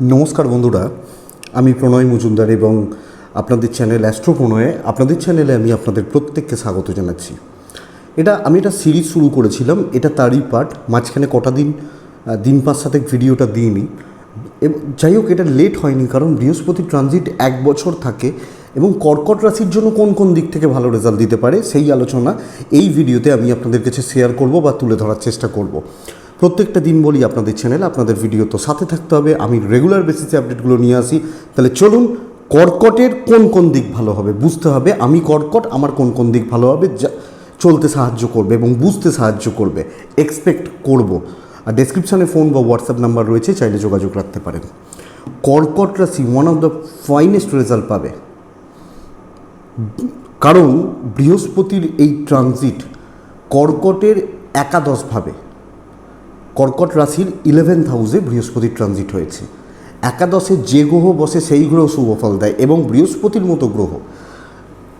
নমস্কার বন্ধুরা, আমি প্রণয় মজুমদার এবং আপনাদের চ্যানেল অ্যাস্ট্রো প্রণয়ে আপনাদের চ্যানেলে আমি আপনাদের প্রত্যেককে স্বাগত জানাচ্ছি। এটা, আমি এটা সিরিজ শুরু করেছিলাম, এটা তারই পার্ট, মাঝখানে কটা দিন দিন পাঁচ সাথে ভিডিওটা দিইনি। যাই হোক, এটা লেট হয়নি, কারণ বৃহস্পতি ট্রানজিট এক বছর থাকে এবং কর্কট রাশির জন্য কোন কোন দিক থেকে ভালো রেজাল্ট দিতে পারে সেই আলোচনা এই ভিডিওতে আমি আপনাদের কাছে শেয়ার করব বা তুলে ধরার চেষ্টা করব। প্রত্যেকটা দিন বলি আপনাদের চ্যানেল আপনাদের ভিডিও তো সাথে থাকতে হবে। আমি রেগুলার বেসিসে আপডেটগুলো নিয়ে আসি। তাহলে চলুন, কর্কটের কোন কোন দিক ভালো হবে? বুঝতে হবে, আমি কর্কট, আমার কোন কোন দিক ভালো হবে? যা, চলতে সাহায্য করবে এবং বুঝতে সাহায্য করবে। এক্সপেক্ট করব। আর ডেসক্রিপশানে ফোন বা হোয়াটসঅ্যাপ নাম্বার রয়েছে, চাইলে যোগাযোগ রাখতে পারেন। কর্কট রাশি one of the finest result পাবে। কারণ বৃহস্পতির এই ট্রানজিট কর্কটের একাদশভাবে কর্কট রাশির ইলেভেন্থ হাউসে বৃহস্পতি ট্রানজিট হয়েছে। একাদশে যে গ্রহ বসে সেই গ্রহ শুভফল দেয় এবং বৃহস্পতির মতো গ্রহ।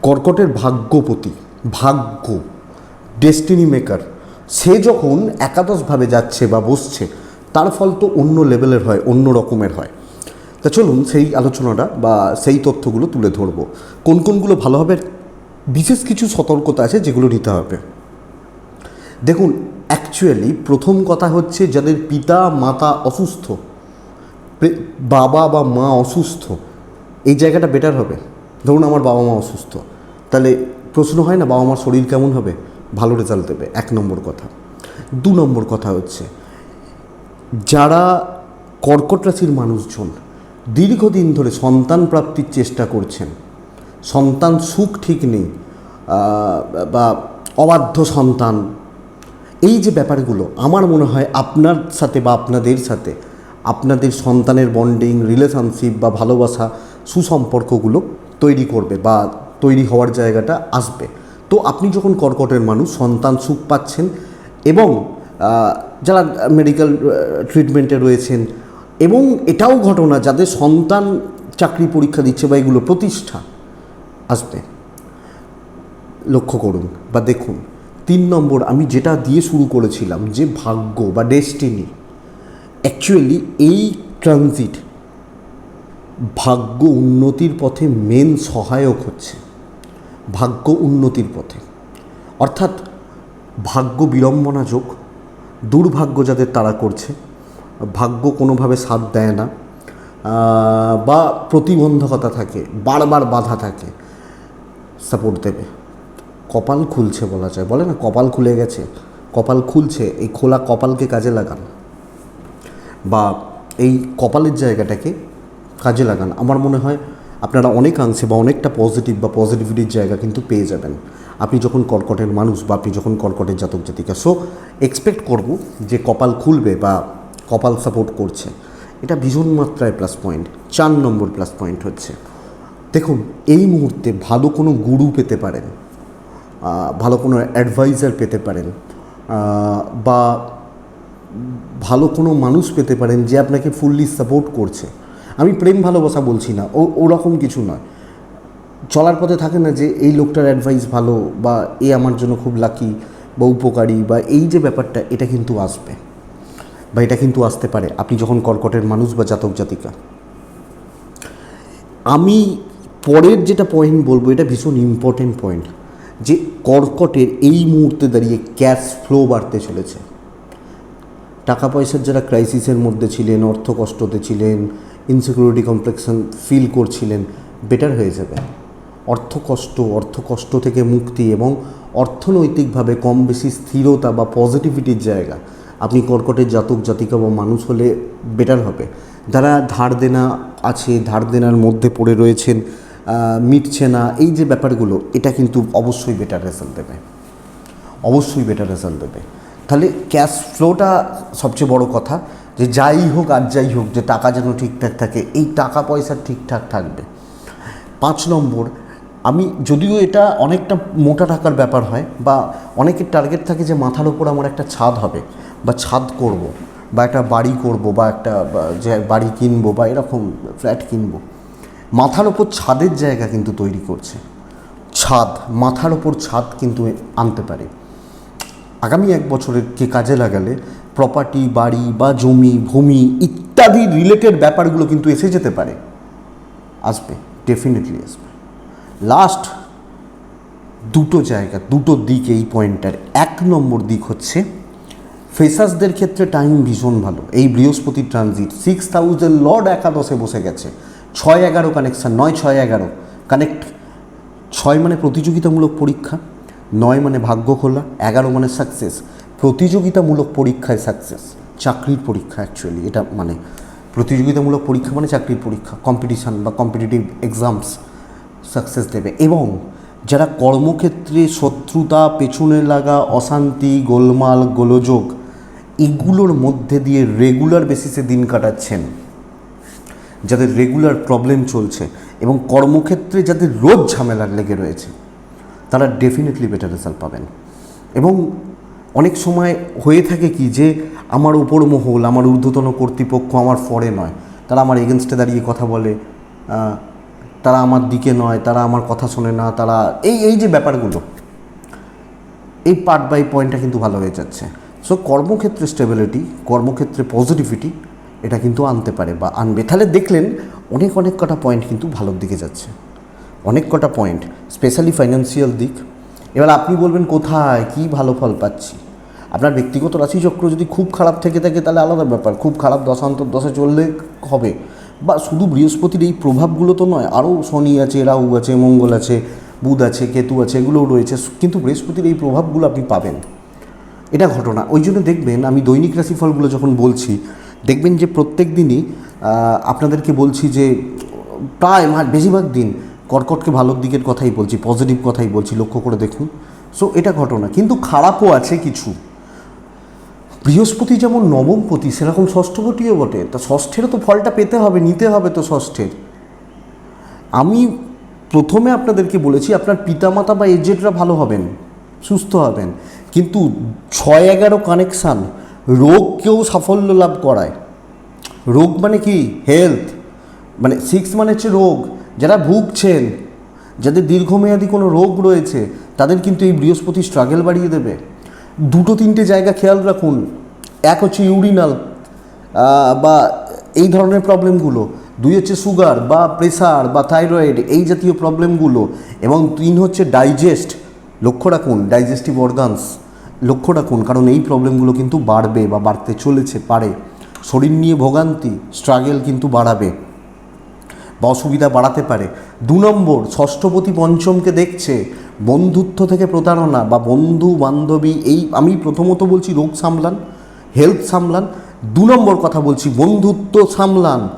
কর্কটের ভাগ্যপতি, ভাগ্য ডেস্টিনি মেকার সে যখন একাদশভাবে যাচ্ছে বা বসছে, তার ফল তো অন্য লেভেলের হয়, অন্য রকমের হয়। তা চলুন সেই আলোচনাটা বা সেই তথ্যগুলো তুলে ধরব। কোন কোনগুলো ভালো হবে? বিশেষ কিছু সতর্কতা আছে যেগুলো নিতে হবে। দেখুন অ্যাকচুয়ালি প্রথম কথা হচ্ছে যাদের পিতা, মাতা অসুস্থ বাবা বা মা অসুস্থ, এই জায়গাটা বেটার হবে। ধরুন আমার বাবা মা অসুস্থ, তাহলে প্রশ্ন হয় না বাবা মার শরীর কেমন হবে? ভালো রেজাল্ট দেবে, এক নম্বর কথা। দু নম্বর কথা হচ্ছে, যারা কর্কট রাশির মানুষজন, দীর্ঘদিন ধরে সন্তান প্রাপ্তির চেষ্টা করছেন, সন্তান সুখ ঠিক নেই বা অবাধ্য সন্তান এই যে ব্যাপারগুলো, আমার মনে হয় আপনার সাথে বা আপনাদের সাথে আপনাদের সন্তানের বন্ডিং রিলেশনশিপ বা ভালোবাসা, সুসম্পর্কগুলো তৈরি করবে বা তৈরি হওয়ার জায়গাটা আসবে। তো আপনি যখন কর্কটের মানুষ, সন্তান সুখ পাচ্ছেন এবং যারা মেডিকেল ট্রিটমেন্টে রয়েছেন এবং এটাও ঘটনা যাদের সন্তান চাকরি পরীক্ষা দিচ্ছে বা এগুলো প্রতিষ্ঠা আসবে, লক্ষ্য করুন বা দেখুন। তিন নম্বর, আমি যেটা দিয়ে শুরু করেছিলাম, যে ভাগ্য বা ডেস্টিনি অ্যাকচুয়ালি এই ট্রানজিট ভাগ্য উন্নতির পথে মেন সহায়ক হচ্ছে। ভাগ্য উন্নতির পথে। অর্থাৎ ভাগ্য বিড়ম্বনা যোগ, দুর্ভাগ্য যাদের তারা করছে, ভাগ্য কোনোভাবে সাথ দেয় না বা প্রতিবন্ধকতা থাকে, বারবার বাধা থাকে সাপোর্ট দেবে। কপাল খুলছে বলা যায়। বলে না, কপাল খুলে গেছে। কপাল খুলছে, এই খোলা কপালকে কাজে লাগান। বা এই কপালের জায়গাটাকে কাজে লাগান। আমার মনে হয় আপনারা অনেকাংশে বা অনেকটা পজিটিভ বা পজিটিভিটির জায়গা কিন্তু পেয়ে যাবেন। আপনি যখন কর্কটের মানুষ বা আপনি যখন কর্কটের জাতক, জাতিকা সো এক্সপেক্ট করব যে কপাল খুলবে বা কপাল সাপোর্ট করছে। এটা ভীষণ মাত্রায় প্লাস পয়েন্ট চার নম্বর প্লাস পয়েন্ট হচ্ছে। দেখুন, এই মুহূর্তে ভালো কোনো গুরু পেতে পারেন। ভালো কোনো অ্যাডভাইজার পেতে পারেন বা ভালো কোনো মানুষ পেতে পারেন যে আপনাকে ফুললি সাপোর্ট করছে। আমি প্রেম ভালোবাসা বলছি না, ও, ওরকম কিছু নয়। চলার পথে থাকে না যে এই লোকটার অ্যাডভাইস ভালো বা এ আমার জন্য খুব লাকি বা উপকারী বা এই যে ব্যাপারটা, এটা কিন্তু আসবে বা এটা কিন্তু আসতে পারে। আপনি যখন কর্কটের মানুষ বা জাতক জাতিকা। আমি পরের যেটা পয়েন্ট বলব, এটা ভীষণ ইম্পর্টেন্ট পয়েন্ট যে কর্কটের এই মুহূর্তে দাঁড়িয়ে ক্যাশ ফ্লো বাড়তে চলেছে। টাকা পয়সার যারা ক্রাইসিসের মধ্যে ছিলেন, অর্থ কষ্টতে ছিলেন ইনসিকিউরিটি কমপ্লেক্সন ফিল করছিলেন বেটার হয়ে যাবে। অর্থ কষ্ট অর্থ কষ্ট থেকে মুক্তি এবং অর্থনৈতিকভাবে কম বেশি স্থিরতা বা পজিটিভিটির জায়গা। আপনি কর্কটের জাতক, জাতিকা বা মানুষ হলে বেটার হবে। যারা ধার দেনা আছে, ধার দেনার মধ্যে পড়ে রয়েছেন মিটছে না, এই যে ব্যাপারগুলো, এটা কিন্তু অবশ্যই বেটার রেজাল্ট দেবে। অবশ্যই বেটার রেজাল্ট দেবে। তাহলে ক্যাশ ফ্লোটা সবচেয়ে বড় কথা, যে যাই হোক আর যাই হোক, যে টাকা যেন ঠিকঠাক থাকে, এই টাকা পয়সা ঠিকঠাক থাকবে। পাঁচ নম্বর, আমি যদিও এটা অনেকটা মোটা টাকার ব্যাপার হয়, বা অনেকের টার্গেট থাকে যে মাথার ওপর আমার একটা ছাদ হবে, বা ছাদ করব, বা একটা বাড়ি করব, বা একটা যে বাড়ি কিনবো, বা এরকম ফ্ল্যাট কিনবো। মাথার ওপর ছাদের জায়গা কিন্তু তৈরি করছে। ছাদ, মাথার ওপর ছাদ কিন্তু আনতে পারে। আগামী এক বছরের কে কাজে লাগালে প্রপার্টি বাড়ি বা জমি, ভূমি ইত্যাদি রিলেটেড ব্যাপারগুলো কিন্তু এসে যেতে পারে। আসবে ডেফিনেটলি আসবে। লাস্ট দুটো জায়গা, দুটো দিক এই পয়েন্টটার এক নম্বর দিক হচ্ছে, ফেসাসদের ক্ষেত্রে টাইম ভীষণ ভালো। এই বৃহস্পতি ট্রানজিট সিক্স থাউজেন্ড লর্ড একাদশে বসে গেছে। ছয় এগারো কানেকশান নয় ছয় এগারো। কানেক্ট ছয় মানে প্রতিযোগিতামূলক পরীক্ষা, নয় মানে ভাগ্য খোলা, এগারো মানে সাকসেস প্রতিযোগিতামূলক পরীক্ষায় সাকসেস চাকরির পরীক্ষা অ্যাকচুয়ালি এটা মানে প্রতিযোগিতামূলক পরীক্ষা মানে চাকরির পরীক্ষা কম্পিটিশান বা কম্পিটিটিভ এক্সামস সাকসেস দেবে। এবং যারা কর্মক্ষেত্রে শত্রুতা, পেছনে লাগা, অশান্তি, গোলমাল, গোলযোগ, এগুলোর মধ্যে দিয়ে রেগুলার বেসিসে দিন কাটাচ্ছেন যাদের রেগুলার প্রবলেম চলছে এবং কর্মক্ষেত্রে যাদের রোজ ঝামেলা লেগে রয়েছে, তারা ডেফিনেটলি বেটার রেজাল্ট পাবেন। এবং অনেক সময় হয়ে থাকে কি যে, আমার ওপর মহল, আমার ঊর্ধ্বতন কর্তৃপক্ষ আমার ফরে নয়। তারা আমার এগেনস্টে দাঁড়িয়ে কথা বলে তারা আমার দিকে নয়, তারা আমার কথা শোনে না, তারা, এই এই যে ব্যাপারগুলো, এই পার্ট বাই পয়েন্টটা কিন্তু ভালো হয়ে যাচ্ছে। সো কর্মক্ষেত্রে স্টেবিলিটি কর্মক্ষেত্রে পজিটিভিটি এটা কিন্তু আনতে পারে বা আনবে। তাহলে দেখলেন অনেক অনেক কটা পয়েন্ট কিন্তু ভালোর দিকে যাচ্ছে। অনেক কটা পয়েন্ট স্পেশালি ফাইন্যান্সিয়াল দিক। এবার আপনি বলবেন, কোথায়? কি ভালো ফল পাচ্ছি? আপনার ব্যক্তিগত রাশিচক্র যদি খুব খারাপ থেকে থাকে, তাহলে আলাদা ব্যাপার। খুব খারাপ দশান্তর দশা চললে হবে। বা শুধু বৃহস্পতির এই প্রভাবগুলো তো নয়, আরও শনি আছে, রাহু আছে, মঙ্গল আছে, বুধ আছে, কেতু আছে, এগুলোও রয়েছে। কিন্তু বৃহস্পতির এই প্রভাবগুলো আপনি পাবেন। এটা ঘটনা। ওই জন্য দেখবেন, আমি দৈনিক রাশিফলগুলো যখন বলছি দেখবেন যে প্রত্যেক দিনই আপনাদেরকে বলছি যে, প্রায় বেশিরভাগ দিন কর্কটকে ভালোর দিকের কথাই বলছি পজিটিভ কথাই বলছি, লক্ষ্য করে দেখুন। সো এটা ঘটনা। কিন্তু খারাপও আছে কিছু। বৃহস্পতি যেমন নবমপতি, সেরকম ষষ্ঠপতিও বটে। তা ষষ্ঠেরও তো ফলটা পেতে হবে, নিতে হবে তো ষষ্ঠের। আমি প্রথমে আপনাদেরকে বলেছি, আপনার পিতামাতা বা এজেন্টরা ভালো হবেন, সুস্থ হবেন। কিন্তু ছয় এগারো কানেকশান রোগকেও সাফল্য লাভ করায়। রোগ মানে কি? হেলথ মানে সিক্স মানে হচ্ছে রোগ। যারা ভুগছেন, যাদের দীর্ঘমেয়াদী কোনো রোগ রয়েছে, তাদের কিন্তু এই বৃহস্পতি স্ট্রাগল বাড়িয়ে দেবে। দুটো তিনটে জায়গা খেয়াল রাখুন। এক হচ্ছে ইউরিনাল বা এই ধরনের প্রবলেমগুলো দুই হচ্ছে সুগার বা প্রেসার বা থাইরয়েড এই জাতীয় প্রবলেমগুলো এবং তিন হচ্ছে ডাইজেস্ট লক্ষ্য রাখুন ডাইজেস্টিভ অর্গানস লক্ষ্য রাখুন কারণ এই প্রবলেমগুলো কিন্তু বাড়বে বা বাড়তে চলেছে, পারে। শরীর নিয়ে ভোগান্তি স্ট্রাগেল কিন্তু বাড়াবে বা অসুবিধা বাড়াতে পারে। দু নম্বর, ষষ্ঠপতি পঞ্চমকে দেখছে বন্ধুত্ব থেকে প্রতারণা বা বন্ধু, বান্ধবী, এই আমি প্রথমত বলছি রোগ সামলান হেলথ সামলান। দু নম্বর কথা বলছি, বন্ধুত্ব সামলান।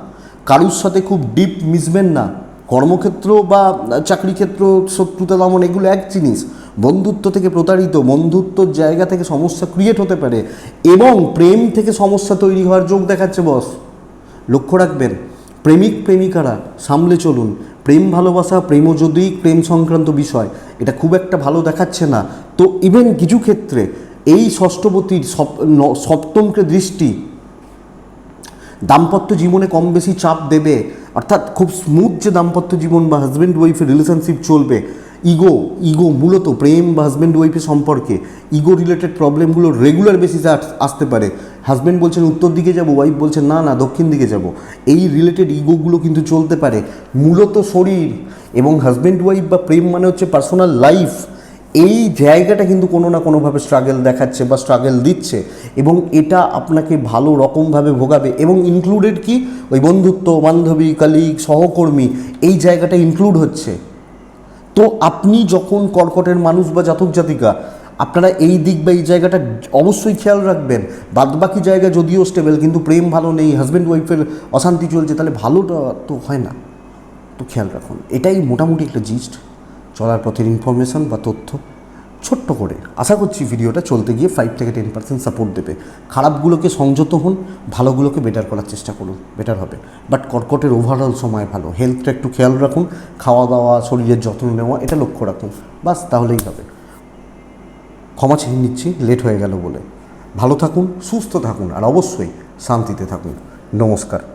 কারুর সাথে খুব ডিপ মিশবেন না। কর্মক্ষেত্র বা চাকরি ক্ষেত্র শত্রুতা দমন, এগুলো এক জিনিস। বন্ধুত্ব থেকে প্রতারিত, বন্ধুত্বর জায়গা থেকে সমস্যা ক্রিয়েট হতে পারে এবং প্রেম থেকে সমস্যা তৈরি হওয়ার যোগ দেখাচ্ছে বস লক্ষ্য রাখবেন, প্রেমিক প্রেমিকারা সামলে চলুন। প্রেম ভালোবাসা প্রেমযোদিক প্রেম সংক্রান্ত বিষয়, এটা খুব একটা ভালো দেখাচ্ছে না। তো ইভেন কিছু ক্ষেত্রে এই ষষ্ঠপতির সপ্তমকে দৃষ্টি দাম্পত্য জীবনে কম বেশি চাপ দেবে। অর্থাৎ খুব স্মুথ যে দাম্পত্য জীবন বা হাজব্যান্ড ওয়াইফের রিলেশনশিপ চলবে। ইগো ইগো মূলত প্রেম বা হাজব্যান্ড ওয়াইফের সম্পর্কে ইগো রিলেটেড প্রবলেমগুলো রেগুলার বেসিসে আসতে পারে। হাজব্যান্ড বলছেন, উত্তর দিকে যাব ওয়াইফ বলছেন, না না, দক্ষিণ দিকে যাব। এই রিলেটেড ইগোগুলো কিন্তু চলতে পারে মূলত শরীর এবং হাজব্যান্ড ওয়াইফ বা প্রেম মানে হচ্ছে পার্সোনাল লাইফ এই জায়গাটা কিন্তু কোনো না কোনোভাবে স্ট্রাগল দেখাচ্ছে বা স্ট্রাগল দিচ্ছে এবং এটা আপনাকে ভালো রকমভাবে ভোগাবে এবং ইনক্লুডেড কি? ওই বন্ধুত্ব, বান্ধবী কালিগ সহকর্মী, এই জায়গাটা ইনক্লুড হচ্ছে। তো আপনি যখন কর্কটের মানুষ বা জাতক জাতিকা, আপনারা এই দিক বা এই জায়গাটা অবশ্যই খেয়াল রাখবেন। বাদবাকি জায়গা যদিও স্টেবল কিন্তু প্রেম ভালো নেই হাজব্যান্ড ওয়াইফের অশান্তি চলছে, তাহলে ভালোটা তো হয় না। তো খেয়াল রাখুন, এটাই মোটামুটি একটা জিস্ট চলার পথের ইনফরমেশন বা তথ্য। ছোট্ট করে। আশা করছি ভিডিওটা চলতে গিয়ে ফাইভ থেকে টেন পার্সেন্ট সাপোর্ট দেবে। খারাপগুলোকে সংযত হন, ভালোগুলোকে বেটার করার চেষ্টা করুন বেটার হবে। বাট কর্কটের ওভারঅল সময় ভালো। হেলথটা একটু খেয়াল রাখুন খাওয়া দাওয়া শরীরের যত্ন নেওয়া, এটা লক্ষ্য রাখুন। বাস, তাহলেই হবে। ক্ষমা চেয়ে নিচ্ছি লেট হয়ে গেল বলে। ভালো থাকুন, সুস্থ থাকুন, আর অবশ্যই শান্তিতে থাকুন। নমস্কার।